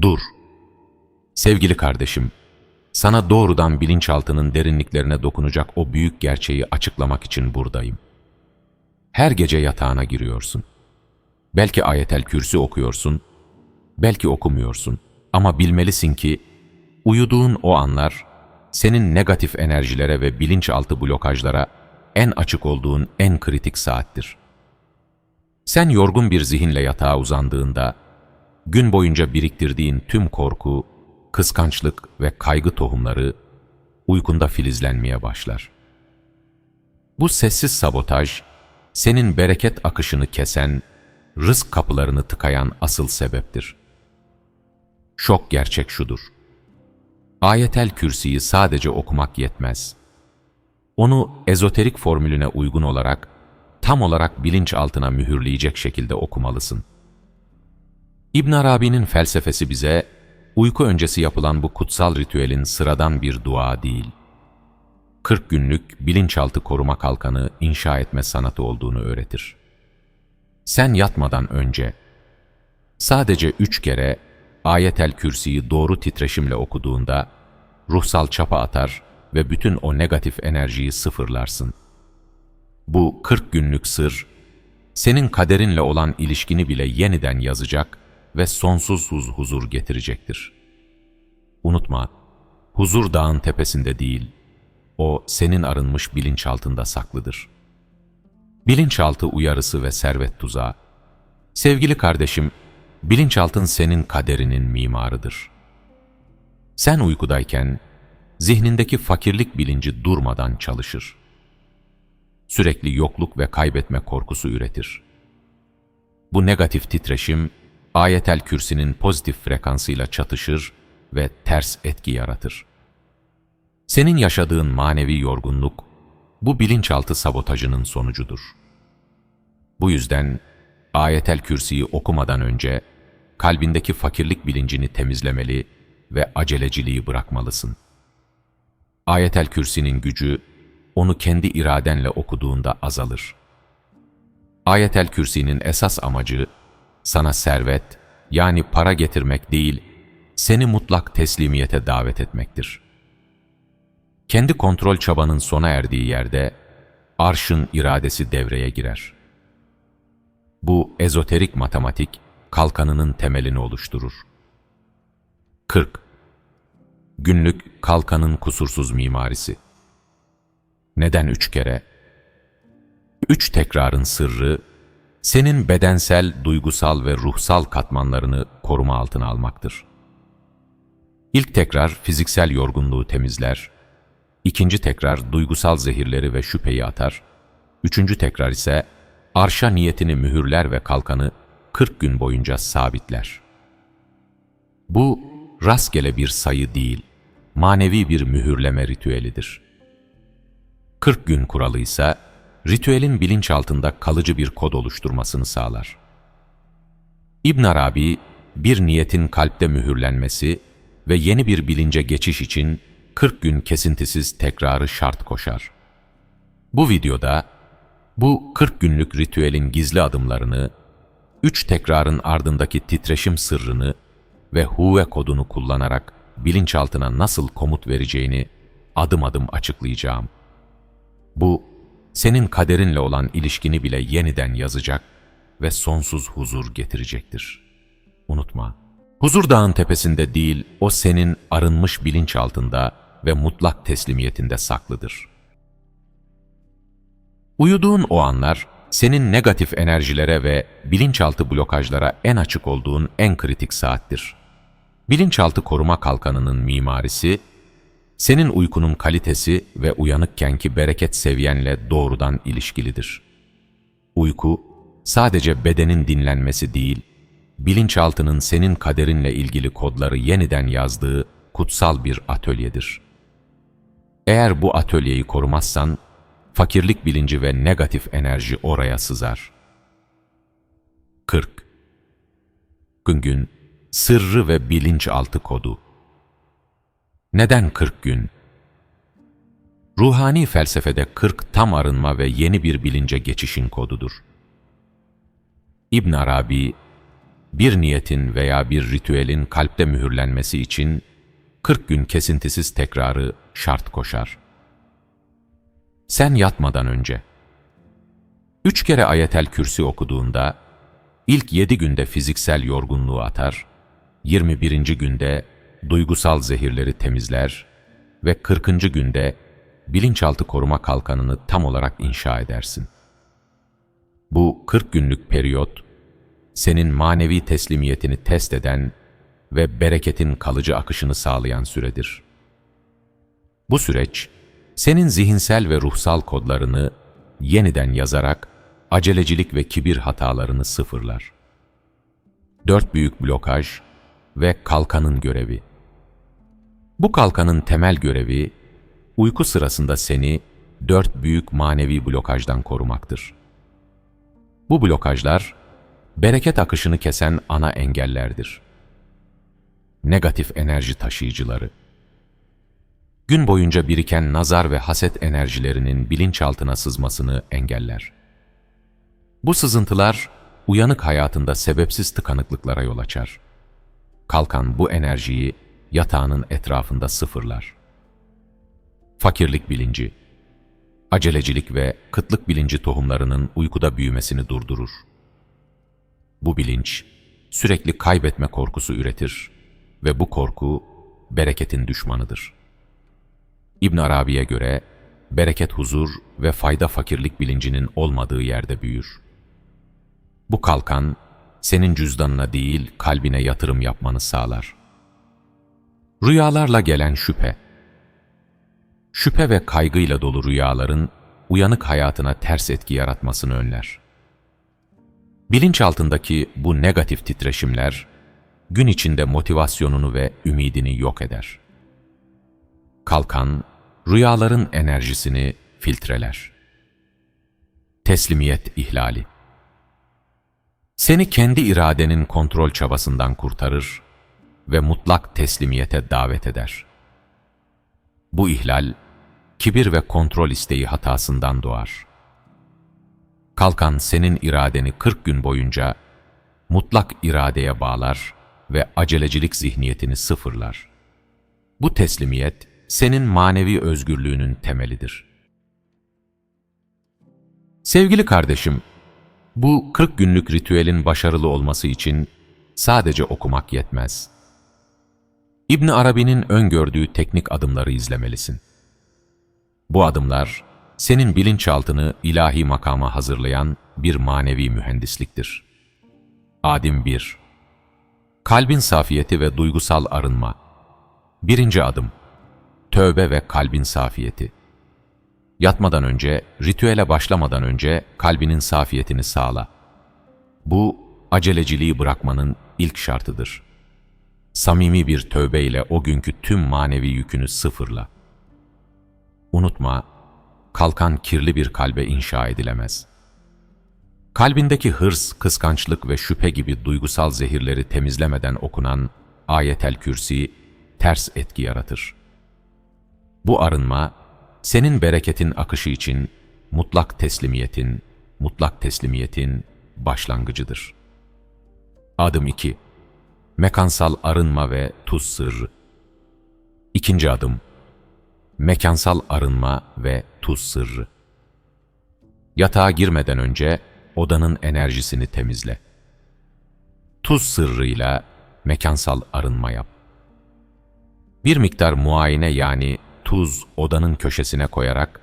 Dur. Sevgili kardeşim, sana doğrudan bilinçaltının derinliklerine dokunacak o büyük gerçeği açıklamak için buradayım. Her gece yatağına giriyorsun. Belki ayetel kürsü okuyorsun, belki okumuyorsun ama bilmelisin ki uyuduğun o anlar senin negatif enerjilere ve bilinçaltı blokajlara en açık olduğun en kritik saattir. Sen yorgun bir zihinle yatağa uzandığında gün boyunca biriktirdiğin tüm korku, kıskançlık ve kaygı tohumları uykunda filizlenmeye başlar. Bu sessiz sabotaj, senin bereket akışını kesen, rızk kapılarını tıkayan asıl sebeptir. Şok gerçek şudur. Ayetel Kürsi'yi sadece okumak yetmez. Onu ezoterik formülüne uygun olarak, tam olarak bilinçaltına mühürleyecek şekilde okumalısın. İbn Arabi'nin felsefesi bize, uyku öncesi yapılan bu kutsal ritüelin sıradan bir dua değil, 40 günlük bilinçaltı koruma kalkanı inşa etme sanatı olduğunu öğretir. Sen yatmadan önce, sadece üç kere ayetel kürsiyi doğru titreşimle okuduğunda, ruhsal çapa atar ve bütün o negatif enerjiyi sıfırlarsın. Bu 40 günlük sır, senin kaderinle olan ilişkini bile yeniden yazacak ve sonsuz huz huzur getirecektir. Unutma, huzur dağın tepesinde değil, o senin arınmış bilinçaltında saklıdır. Bilinçaltı uyarısı ve servet tuzağı. Sevgili kardeşim, bilinçaltın senin kaderinin mimarıdır. Sen uykudayken, zihnindeki fakirlik bilinci durmadan çalışır. Sürekli yokluk ve kaybetme korkusu üretir. Bu negatif titreşim, ayetel kürsinin pozitif frekansıyla çatışır ve ters etki yaratır. Senin yaşadığın manevi yorgunluk, bu bilinçaltı sabotajının sonucudur. Bu yüzden ayetel kürsiyi okumadan önce kalbindeki fakirlik bilincini temizlemeli ve aceleciliği bırakmalısın. Ayetel kürsinin gücü, onu kendi iradenle okuduğunda azalır. Ayetel kürsinin esas amacı, sana servet, yani para getirmek değil, seni mutlak teslimiyete davet etmektir. Kendi kontrol çabanın sona erdiği yerde, arşın iradesi devreye girer. Bu ezoterik matematik, kalkanının temelini oluşturur. 40. Günlük kalkanın kusursuz mimarisi. Neden üç kere? Üç tekrarın sırrı, senin bedensel, duygusal ve ruhsal katmanlarını koruma altına almaktır. İlk tekrar fiziksel yorgunluğu temizler, ikinci tekrar duygusal zehirleri ve şüpheyi atar, üçüncü tekrar ise arşa niyetini mühürler ve kalkanı 40 gün boyunca sabitler. Bu rastgele bir sayı değil, manevi bir mühürleme ritüelidir. 40 gün kuralı ise ritüelin bilinçaltında kalıcı bir kod oluşturmasını sağlar. İbn Arabi, bir niyetin kalpte mühürlenmesi ve yeni bir bilince geçiş için 40 gün kesintisiz tekrarı şart koşar. Bu videoda bu 40 günlük ritüelin gizli adımlarını, 3 tekrarın ardındaki titreşim sırrını ve huve kodunu kullanarak bilinçaltına nasıl komut vereceğini adım adım açıklayacağım. Bu, senin kaderinle olan ilişkini bile yeniden yazacak ve sonsuz huzur getirecektir. Unutma, huzur dağın tepesinde değil, o senin arınmış bilinçaltında ve mutlak teslimiyetinde saklıdır. Uyuduğun o anlar, senin negatif enerjilere ve bilinçaltı blokajlara en açık olduğun en kritik saattir. Bilinçaltı koruma kalkanının mimarisi, senin uykunun kalitesi ve uyanıkkenki bereket seviyenle doğrudan ilişkilidir. Uyku, sadece bedenin dinlenmesi değil, bilinçaltının senin kaderinle ilgili kodları yeniden yazdığı kutsal bir atölyedir. Eğer bu atölyeyi korumazsan, fakirlik bilinci ve negatif enerji oraya sızar. 40. Gün gün, sırrı ve bilinçaltı kodu. Neden 40 gün? Ruhani felsefede 40 tam arınma ve yeni bir bilince geçişin kodudur. İbn Arabi, bir niyetin veya bir ritüelin kalpte mühürlenmesi için 40 gün kesintisiz tekrarı şart koşar. Sen yatmadan önce Üç kere ayetel kürsi okuduğunda ilk yedi günde fiziksel yorgunluğu atar, 21. günde duygusal zehirleri temizler ve 40. günde bilinçaltı koruma kalkanını tam olarak inşa edersin. Bu 40 günlük periyot, senin manevi teslimiyetini test eden ve bereketin kalıcı akışını sağlayan süredir. Bu süreç, senin zihinsel ve ruhsal kodlarını yeniden yazarak acelecilik ve kibir hatalarını sıfırlar. Dört büyük blokaj ve kalkanın görevi. Bu kalkanın temel görevi, uyku sırasında seni dört büyük manevi blokajdan korumaktır. Bu blokajlar, bereket akışını kesen ana engellerdir. Negatif enerji taşıyıcıları. Gün boyunca biriken nazar ve haset enerjilerinin bilinçaltına sızmasını engeller. Bu sızıntılar, uyanık hayatında sebepsiz tıkanıklıklara yol açar. Kalkan bu enerjiyi yatağının etrafında sıfırlar. Fakirlik bilinci, acelecilik ve kıtlık bilinci tohumlarının uykuda büyümesini durdurur. Bu bilinç, sürekli kaybetme korkusu üretir ve bu korku, bereketin düşmanıdır. İbn Arabi'ye göre, bereket huzur ve fayda fakirlik bilincinin olmadığı yerde büyür. Bu kalkan, senin cüzdanına değil kalbine yatırım yapmanı sağlar. Rüyalarla gelen şüphe Şüphe ve kaygıyla dolu rüyaların uyanık hayatına ters etki yaratmasını önler. Bilinçaltındaki bu negatif titreşimler, gün içinde motivasyonunu ve ümidini yok eder. Kalkan, rüyaların enerjisini filtreler. Teslimiyet ihlali seni kendi iradenin kontrol çabasından kurtarır ve mutlak teslimiyete davet eder. Bu ihlal, kibir ve kontrol isteği hatasından doğar. Kalkan senin iradeni 40 gün boyunca mutlak iradeye bağlar ve acelecilik zihniyetini sıfırlar. Bu teslimiyet, senin manevi özgürlüğünün temelidir. Sevgili kardeşim, bu 40 günlük ritüelin başarılı olması için sadece okumak yetmez. İbn Arabi'nin öngördüğü teknik adımları izlemelisin. Bu adımlar, senin bilinçaltını ilahi makama hazırlayan bir manevi mühendisliktir. Adim 1 Kalbin safiyeti ve duygusal arınma Birinci adım Tövbe ve kalbin safiyeti Yatmadan önce, ritüele başlamadan önce kalbinin safiyetini sağla. Bu, aceleciliği bırakmanın ilk şartıdır. Samimi bir tövbe ile o günkü tüm manevi yükünü sıfırla. Unutma, kalkan kirli bir kalbe inşa edilemez. Kalbindeki hırs, kıskançlık ve şüphe gibi duygusal zehirleri temizlemeden okunan ayetel kürsi ters etki yaratır. Bu arınma, senin bereketin akışı için mutlak teslimiyetin, mutlak teslimiyetin başlangıcıdır. Adım 2. Mekansal arınma ve tuz sırrı. İkinci adım. Mekansal arınma ve tuz sırrı. Yatağa girmeden önce odanın enerjisini temizle. Tuz sırrıyla mekansal arınma yap. Bir miktar muayene yani tuz odanın köşesine koyarak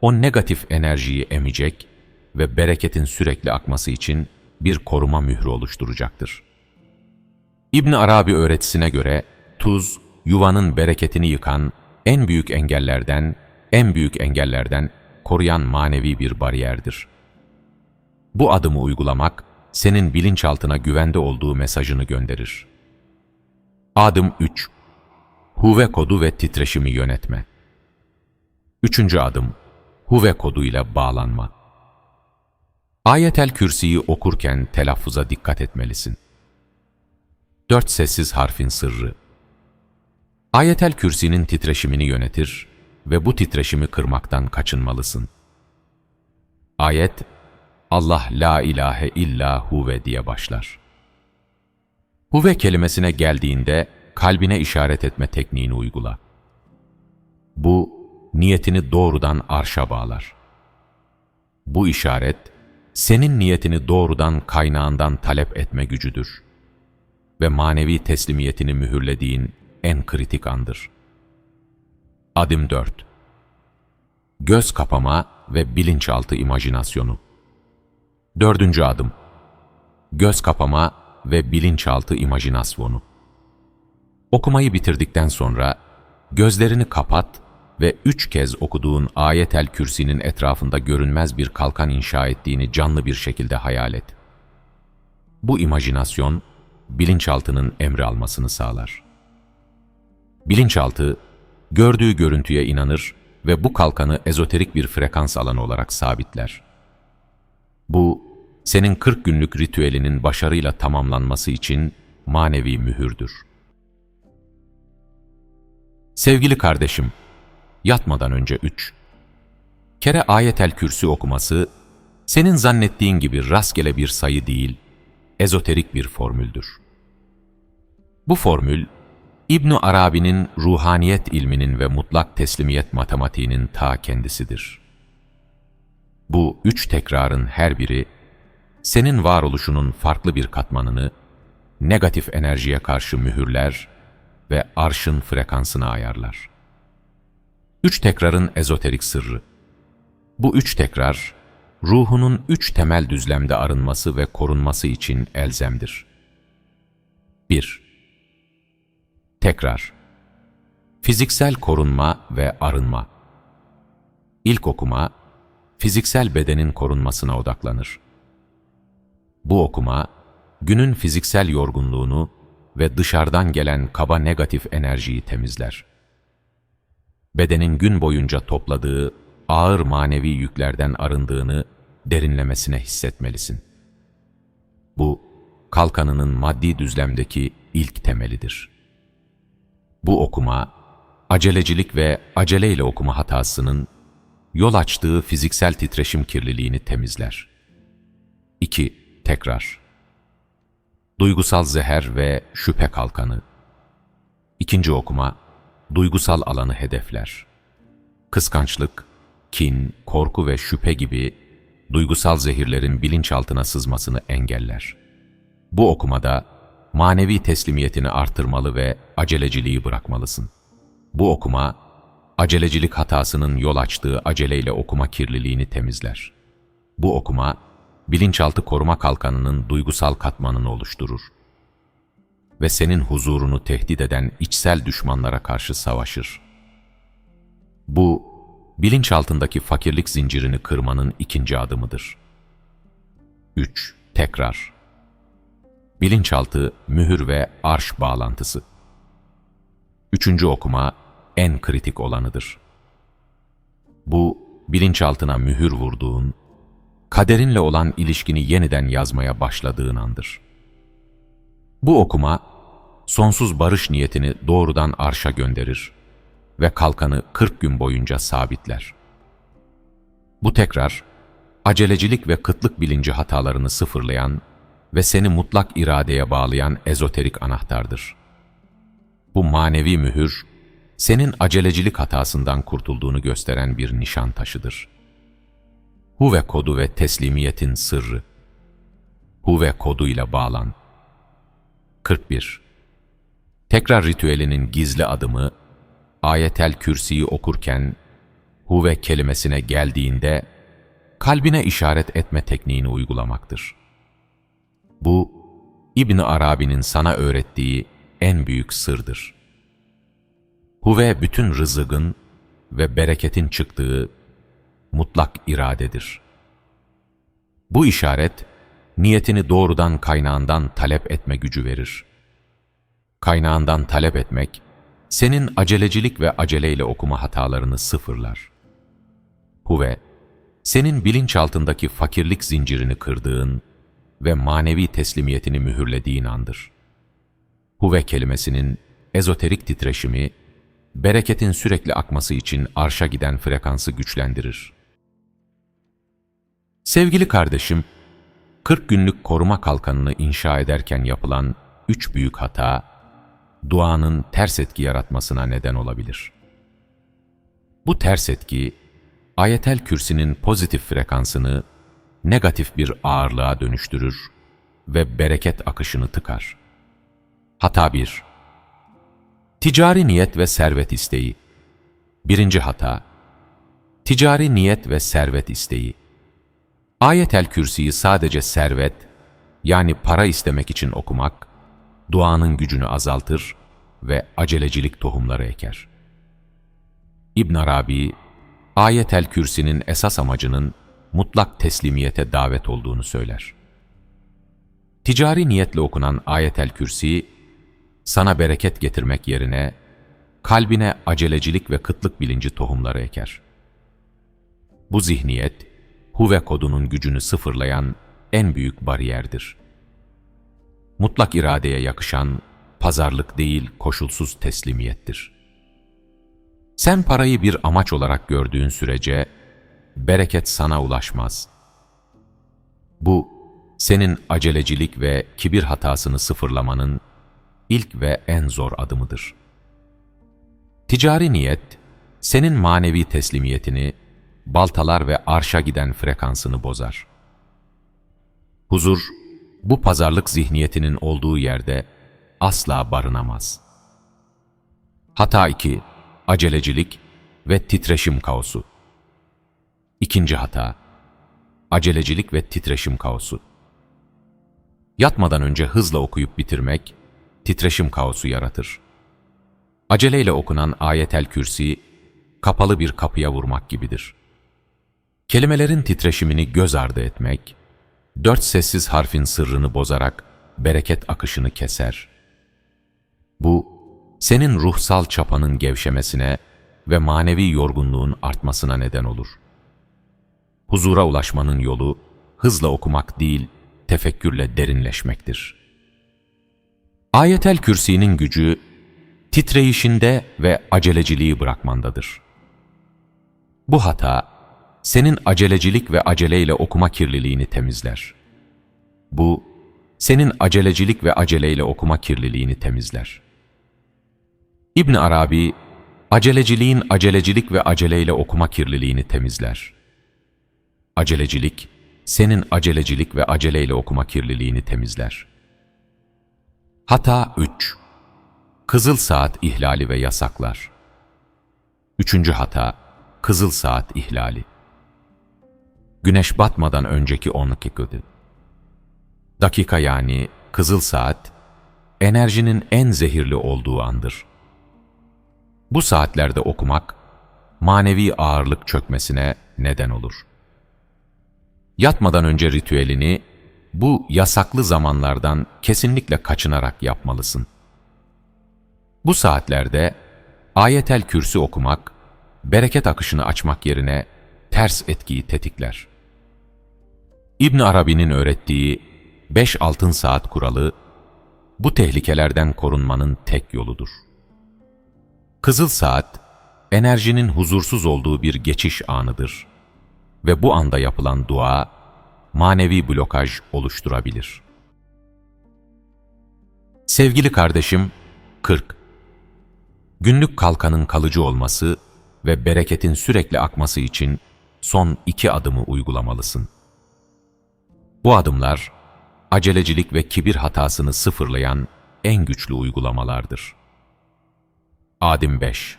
o negatif enerjiyi emecek ve bereketin sürekli akması için bir koruma mührü oluşturacaktır. İbn Arabi öğretisine göre tuz yuvanın bereketini yıkan en büyük engellerden, en büyük engellerden koruyan manevi bir bariyerdir. Bu adımı uygulamak senin bilinçaltına güvende olduğu mesajını gönderir. Adım 3 Huve kodu ve titreşimi yönetme. Üçüncü adım, huve koduyla bağlanma. Ayetel Kürsi'yi okurken telaffuza dikkat etmelisin. Dört sessiz harfin sırrı. Ayetel Kürsi'nin titreşimini yönetir ve bu titreşimi kırmaktan kaçınmalısın. Ayet, Allah la ilahe illa huve diye başlar. Huve kelimesine geldiğinde kalbine işaret etme tekniğini uygula. Bu, niyetini doğrudan arşa bağlar. Bu işaret, senin niyetini doğrudan kaynağından talep etme gücüdür ve manevi teslimiyetini mühürlediğin en kritik andır. Adım 4 Göz kapama ve bilinçaltı imajinasyonu Dördüncü adım Göz kapama ve bilinçaltı imajinasyonu Okumayı bitirdikten sonra gözlerini kapat ve üç kez okuduğun ayetel kürsinin etrafında görünmez bir kalkan inşa ettiğini canlı bir şekilde hayal et. Bu imajinasyon, bilinçaltının emri almasını sağlar. Bilinçaltı, gördüğü görüntüye inanır ve bu kalkanı ezoterik bir frekans alanı olarak sabitler. Bu, senin 40 günlük ritüelinin başarıyla tamamlanması için manevi mühürdür. Sevgili kardeşim, yatmadan önce üç. Kere ayetel kürsü okuması, senin zannettiğin gibi rastgele bir sayı değil, ezoterik bir formüldür. Bu formül, İbn Arabi'nin ruhaniyet ilminin ve mutlak teslimiyet matematiğinin ta kendisidir. Bu üç tekrarın her biri, senin varoluşunun farklı bir katmanını, negatif enerjiye karşı mühürler ve arşın frekansını ayarlar. Üç tekrarın ezoterik sırrı. Bu üç tekrar, ruhunun üç temel düzlemde arınması ve korunması için elzemdir. 1. Tekrar. Fiziksel korunma ve arınma. İlk okuma, fiziksel bedenin korunmasına odaklanır. Bu okuma, günün fiziksel yorgunluğunu ve dışarıdan gelen kaba negatif enerjiyi temizler. Bedenin gün boyunca topladığı ağır manevi yüklerden arındığını derinlemesine hissetmelisin. Bu, kalkanının maddi düzlemdeki ilk temelidir. Bu okuma, acelecilik ve aceleyle okuma hatasının yol açtığı fiziksel titreşim kirliliğini temizler. 2. Tekrar Duygusal zeher ve şüphe kalkanı İkinci okuma, duygusal alanı hedefler. Kıskançlık, kin, korku ve şüphe gibi duygusal zehirlerin bilinçaltına sızmasını engeller. Bu okumada manevi teslimiyetini artırmalı ve aceleciliği bırakmalısın. Bu okuma, acelecilik hatasının yol açtığı aceleyle okuma kirliliğini temizler. Bu okuma, bilinçaltı koruma kalkanının duygusal katmanını oluşturur ve senin huzurunu tehdit eden içsel düşmanlara karşı savaşır. Bu, bilinçaltındaki fakirlik zincirini kırmanın ikinci adımıdır. 3. Tekrar Bilinçaltı, mühür ve arş bağlantısı. Üçüncü okuma en kritik olanıdır. Bu, bilinçaltına mühür vurduğun, kaderinle olan ilişkini yeniden yazmaya başladığın andır. Bu okuma, sonsuz barış niyetini doğrudan arşa gönderir ve kalkanı 40 gün boyunca sabitler. Bu tekrar, acelecilik ve kıtlık bilinci hatalarını sıfırlayan ve seni mutlak iradeye bağlayan ezoterik anahtardır. Bu manevi mühür, senin acelecilik hatasından kurtulduğunu gösteren bir nişan taşıdır. Huve kodu ve teslimiyetin sırrı. Huve koduyla bağlan. 41. Tekrar ritüelinin gizli adımı, ayetel kürsiyi okurken, huve kelimesine geldiğinde, kalbine işaret etme tekniğini uygulamaktır. Bu, İbn Arabi'nin sana öğrettiği en büyük sırdır. Huve bütün rızıgın ve bereketin çıktığı mutlak iradedir. Bu işaret, niyetini doğrudan kaynağından talep etme gücü verir. Kaynağından talep etmek, senin acelecilik ve aceleyle okuma hatalarını sıfırlar. Huve, senin bilinçaltındaki fakirlik zincirini kırdığın ve manevi teslimiyetini mühürlediğin andır. Huve kelimesinin ezoterik titreşimi, bereketin sürekli akması için arşa giden frekansı güçlendirir. Sevgili kardeşim, 40 günlük koruma kalkanını inşa ederken yapılan üç büyük hata, duanın ters etki yaratmasına neden olabilir. Bu ters etki, ayetel kürsinin pozitif frekansını negatif bir ağırlığa dönüştürür ve bereket akışını tıkar. Hata 1. Ticari niyet ve servet isteği. Birinci hata. Ticari niyet ve servet isteği. Ayetel Kürsi'yi sadece servet, yani para istemek için okumak, duanın gücünü azaltır ve acelecilik tohumları eker. İbn Arabi, Ayetel Kürsi'nin esas amacının mutlak teslimiyete davet olduğunu söyler. Ticari niyetle okunan Ayetel Kürsi, sana bereket getirmek yerine kalbine acelecilik ve kıtlık bilinci tohumları eker. Bu zihniyet, huve kodunun gücünü sıfırlayan en büyük bariyerdir. Mutlak iradeye yakışan, pazarlık değil koşulsuz teslimiyettir. Sen parayı bir amaç olarak gördüğün sürece, bereket sana ulaşmaz. Bu, senin acelecilik ve kibir hatasını sıfırlamanın ilk ve en zor adımıdır. Ticari niyet, senin manevi teslimiyetini, baltalar ve arşa giden frekansını bozar. Huzur, bu pazarlık zihniyetinin olduğu yerde asla barınamaz. Hata 2. Acelecilik ve titreşim kaosu. İkinci hata. Acelecilik ve titreşim kaosu. Yatmadan önce hızla okuyup bitirmek, titreşim kaosu yaratır. Aceleyle okunan ayetel kürsi, kapalı bir kapıya vurmak gibidir. Kelimelerin titreşimini göz ardı etmek, dört sessiz harfin sırrını bozarak bereket akışını keser. Bu, senin ruhsal çapanın gevşemesine ve manevi yorgunluğun artmasına neden olur. Huzura ulaşmanın yolu, hızla okumak değil, tefekkürle derinleşmektir. Ayetel Kürsi'nin gücü, titreyişinde ve aceleciliği bırakmandadır. Bu hata, senin acelecilik ve aceleyle okuma kirliliğini temizler. Bu, senin acelecilik ve aceleyle okuma kirliliğini temizler. İbn Arabi, aceleciliğin acelecilik ve aceleyle okuma kirliliğini temizler. Acelecilik, senin acelecilik ve aceleyle okuma kirliliğini temizler. Hata 3. Kızıl saat ihlali ve yasaklar. Üçüncü hata, kızıl saat ihlali. Güneş batmadan önceki 10 dakikaydı. Dakika yani kızıl saat, enerjinin en zehirli olduğu andır. Bu saatlerde okumak, manevi ağırlık çökmesine neden olur. Yatmadan önce ritüelini, bu yasaklı zamanlardan kesinlikle kaçınarak yapmalısın. Bu saatlerde ayetel kürsü okumak, bereket akışını açmak yerine ters etkiyi tetikler. İbn Arabi'nin öğrettiği beş altın saat kuralı, bu tehlikelerden korunmanın tek yoludur. Kızıl saat, enerjinin huzursuz olduğu bir geçiş anıdır ve bu anda yapılan dua, manevi blokaj oluşturabilir. Sevgili kardeşim, 40. Günlük kalkanın kalıcı olması ve bereketin sürekli akması için son iki adımı uygulamalısın. Bu adımlar, acelecilik ve kibir hatasını sıfırlayan en güçlü uygulamalardır. Adim 5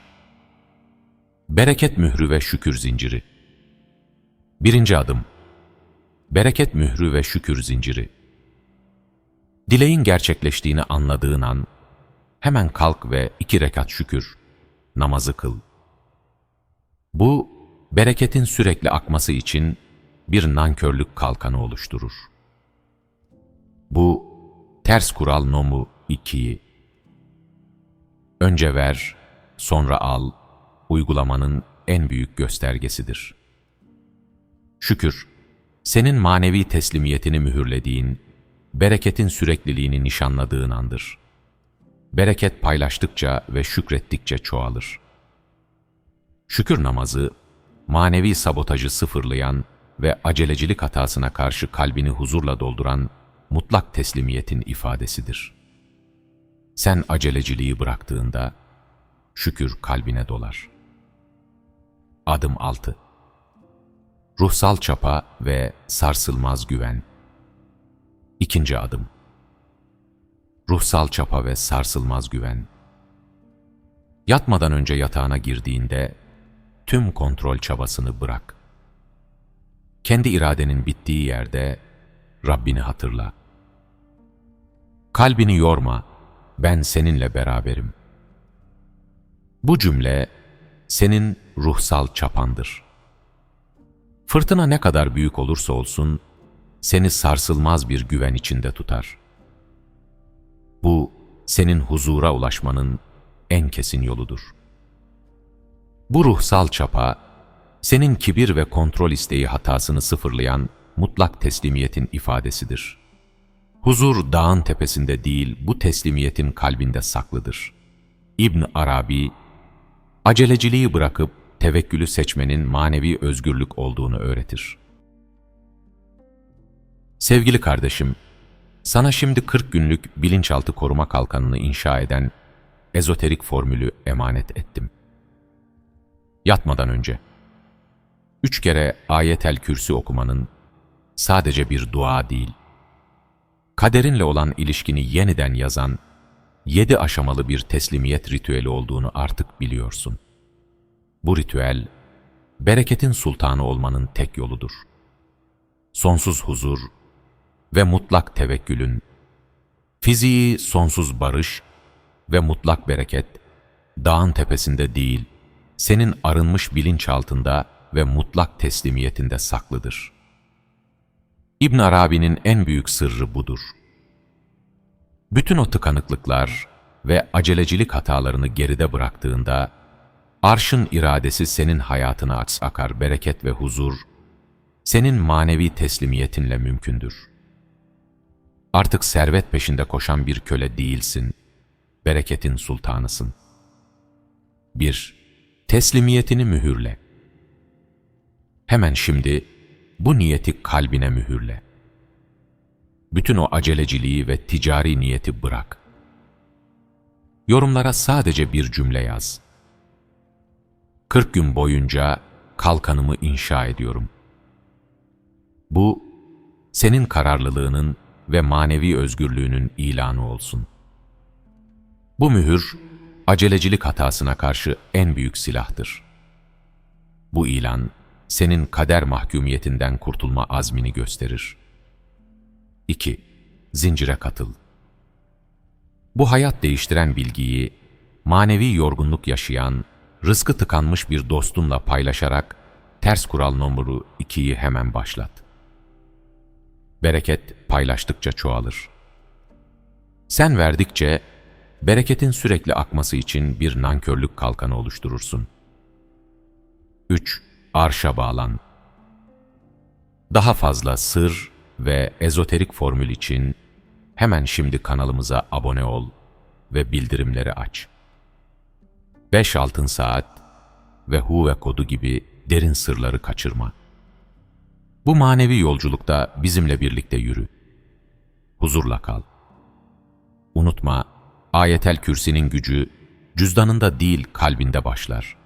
Bereket mührü ve şükür zinciri Birinci adım Bereket mührü ve şükür zinciri Dileğin gerçekleştiğini anladığın an, hemen kalk ve iki rekat şükür, namazı kıl. Bu, bereketin sürekli akması için bir nankörlük kalkanı oluşturur. Bu, ters kural nomu 2'yi. Önce ver, sonra al, uygulamanın en büyük göstergesidir. Şükür, senin manevi teslimiyetini mühürlediğin, bereketin sürekliliğini nişanladığın andır. Bereket paylaştıkça ve şükrettikçe çoğalır. Şükür namazı, manevi sabotajı sıfırlayan ve acelecilik hatasına karşı kalbini huzurla dolduran mutlak teslimiyetin ifadesidir. Sen aceleciliği bıraktığında şükür kalbine dolar. Adım 6 Ruhsal çapa ve sarsılmaz güven. İkinci adım Ruhsal çapa ve sarsılmaz güven. Yatmadan önce yatağına girdiğinde tüm kontrol çabasını bırak. Kendi iradenin bittiği yerde Rabbini hatırla. Kalbini yorma, ben seninle beraberim. Bu cümle senin ruhsal çapandır. Fırtına ne kadar büyük olursa olsun, seni sarsılmaz bir güven içinde tutar. Bu, senin huzura ulaşmanın en kesin yoludur. Bu ruhsal çapa, senin kibir ve kontrol isteği hatasını sıfırlayan mutlak teslimiyetin ifadesidir. Huzur dağın tepesinde değil, bu teslimiyetin kalbinde saklıdır. İbn Arabi, aceleciliği bırakıp tevekkülü seçmenin manevi özgürlük olduğunu öğretir. Sevgili kardeşim, sana şimdi 40 günlük bilinçaltı koruma kalkanını inşa eden ezoterik formülü emanet ettim. Yatmadan önce, üç kere ayetel kürsü okumanın sadece bir dua değil, kaderinle olan ilişkini yeniden yazan, yedi aşamalı bir teslimiyet ritüeli olduğunu artık biliyorsun. Bu ritüel, bereketin sultanı olmanın tek yoludur. Sonsuz huzur ve mutlak tevekkülün, fiziği sonsuz barış ve mutlak bereket, dağın tepesinde değil, senin arınmış bilinçaltında ve mutlak teslimiyetinde saklıdır. İbn Arabi'nin en büyük sırrı budur. Bütün o tıkanıklıklar ve acelecilik hatalarını geride bıraktığında, arşın iradesi senin hayatına aks akar bereket ve huzur, senin manevi teslimiyetinle mümkündür. Artık servet peşinde koşan bir köle değilsin, bereketin sultanısın. 1. Teslimiyetini mühürle. Hemen şimdi bu niyeti kalbine mühürle. Bütün o aceleciliği ve ticari niyeti bırak. Yorumlara sadece bir cümle yaz. 40 gün boyunca kalkanımı inşa ediyorum. Bu, senin kararlılığının ve manevi özgürlüğünün ilanı olsun. Bu mühür, acelecilik hatasına karşı en büyük silahtır. Bu ilan, senin kader mahkumiyetinden kurtulma azmini gösterir. 2. Zincire katıl. Bu hayat değiştiren bilgiyi, manevi yorgunluk yaşayan, rızkı tıkanmış bir dostunla paylaşarak ters kural numuru 2'yi hemen başlat. Bereket paylaştıkça çoğalır. Sen verdikçe, bereketin sürekli akması için bir nankörlük kalkanı oluşturursun. 3 arşa bağlan. Daha fazla sır ve ezoterik formül için hemen şimdi kanalımıza abone ol ve bildirimleri aç. 5 altın saat ve Huve kodu gibi derin sırları kaçırma. Bu manevi yolculukta bizimle birlikte yürü. Huzurla kal. Unutma, ayetel kürsinin gücü cüzdanında değil kalbinde başlar.